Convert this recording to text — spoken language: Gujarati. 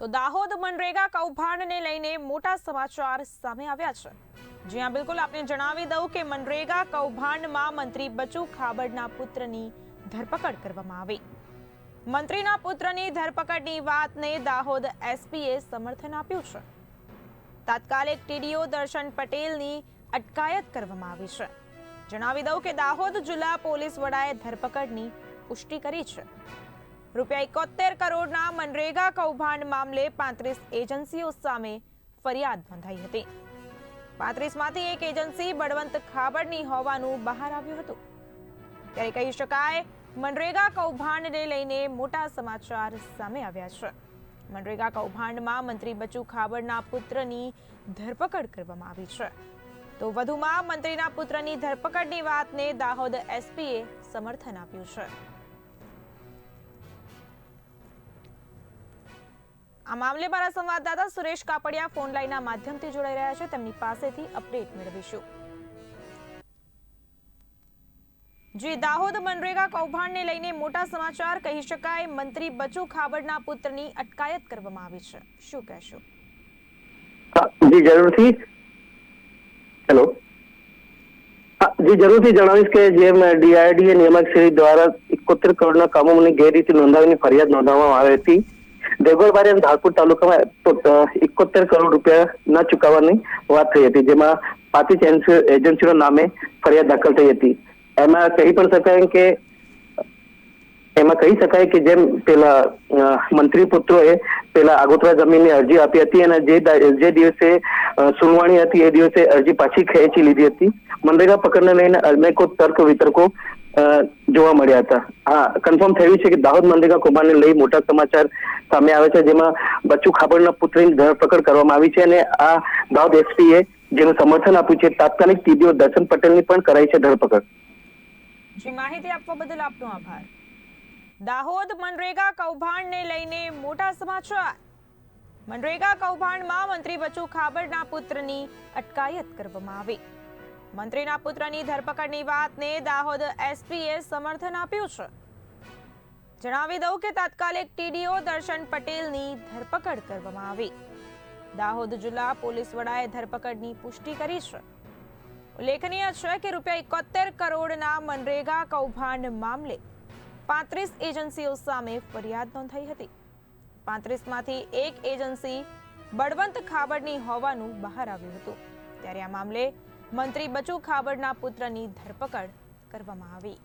તો દાહોદ મનરેગા કૌભાંડને લઈને મોટા સમાચાર સામે આવ્યા છે. જ્યાં બિલકુલ આપને જણાવી દઉં કે મનરેગા કૌભાંડમાં મંત્રી બચુ ખાબડના પુત્રની ધરપકડ કરવામાં આવી. મંત્રીના પુત્રની ધરપકડની વાતને દાહોદ એસપીએ સમર્થન આપ્યું છે. તાત્કાલિક ટીડીઓ દર્શન પટેલની અટકાયત કરવામાં આવી છે. જણાવી દઉં કે દાહોદ જિલ્લા પોલીસ વડાએ ધરપકડની પુષ્ટિ કરી છે. રૂપિયા એકોતેર કરોડના મનરેગા કૌભાંડ મામલે પાંત્રીસ એજન્સીઓ સામે ફરિયાદ નોંધાઈ હતી. પાંત્રીસમાંથી એક એજન્સી બળવંત ખાબડની હોવાનું બહાર આવ્યું હતું. ત્યારે કહી શકાય, મનરેગા કૌભાંડને લઈને મોટા સમાચાર સામે આવ્યા છે. મનરેગા કૌભાંડમાં મંત્રી બચુ ખાબડના પુત્રની ધરપકડ કરવામાં આવી છે. તો વધુમાં મંત્રીના પુત્રની ધરપકડની વાતને દાહોદ એસપીએ સમર્થન આપ્યું છે. આ મામલે મારા સંવાદદાતા સુરેશ કાપડિયા ફોન લાઈનના માધ્યમથી જોડાઈ રહ્યા છે. તેમની પાસેથી અપડેટ મેળવીશું. જી, દાહોદ મનરેગા કૌભાંડને લઈને મોટા સમાચાર. કહી શકાય, મંત્રી બચુ ખાબડના પુત્રની અટકાયત કરવામાં આવી છે. શું કહેશો? જી, જરૂરથી. હેલો જી, જરૂરથી જણાવીશ કે જેમ ડીઆરડીએ નિયામક શ્રી દ્વારા એકોતેર કરોડના કામોની ગેરરીતિ નોંધાવીની ફરિયાદ નોંધવામાં આવી હતી. દેવગઢ અને ધારપુર તાલુકામાં એકોતેર કરોડ રૂપિયા ન ચૂકવવાની વાત થઈ હતી, જેમાં પાંત્રીસ એજન્સી- એજન્સીઓના નામે ફરિયાદ દાખલ થઈ હતી. એમાં કહી પણ શકાય કે, એમાં કહી શકાય કે જેમ પેલા મંત્રી પુત્રોએ પેલા આગોતરા જમીનની અરજી આપી હતી અને જે જે દિવસે સુનવાણી હતી એ દિવસે અરજી પાછી ખેંચી લીધી હતી. મનરેગા પકડને લઈને અનેકો તર્ક વિતર્કો જોવા મળ્યા હતા. હા કન્ફર્મ થયું છે કે દાહોદ મનરેગા કૌભાંડને લઈ મોટા સમાચાર સામે આવે છે, જેમાં બચ્ચુ ખાબડના પુત્રની ધરપકડ કરવામાં આવી છે અને આ દાહોદ એસપીએ જેનું સમર્થન આપ્યું છે, તાત્કાલિક ટીડીઓ દર્શન પટેલની પણ કરાઈ છે ધરપકડ. જી, માહિતી આપવા બદલ આપનો આભાર. દાહોદ મનરેગા કૌભાંડને લઈને મોટા સમાચાર. મનરેગા કૌભાંડમાં મંત્રી બચુ ખાબડના પુત્રની અટકાયત કરવામાં આવી. મંત્રીના પુત્રની ધરપકડની વાતને દાહોદ એસપીએ સમર્થન આપ્યું છે. જણાવી દઉં કે તાત્કાલિક ટીડીઓ દર્શન પટેલની ધરપકડ કરવામાં આવી. દાહોદ જિલ્લા પોલીસ વડાએ ધરપકડની પુષ્ટિ કરી છે. ઉલ્લેખનીય છે કે રૂપિયા એકોતેર કરોડના મનરેગા કૌભાંડ મામલે પાંત્રીસ એજન્સીઓ સામે ફરિયાદ નોંધાઈ હતી. પાંત્રીસમાંથી એક એજન્સી બળવંત ખાબડની હોવાનું બહાર આવ્યું હતું. ત્યારે આ મામલે મંત્રી બચુ ખાબડના પુત્રની ધરપકડ કરવામાં આવી.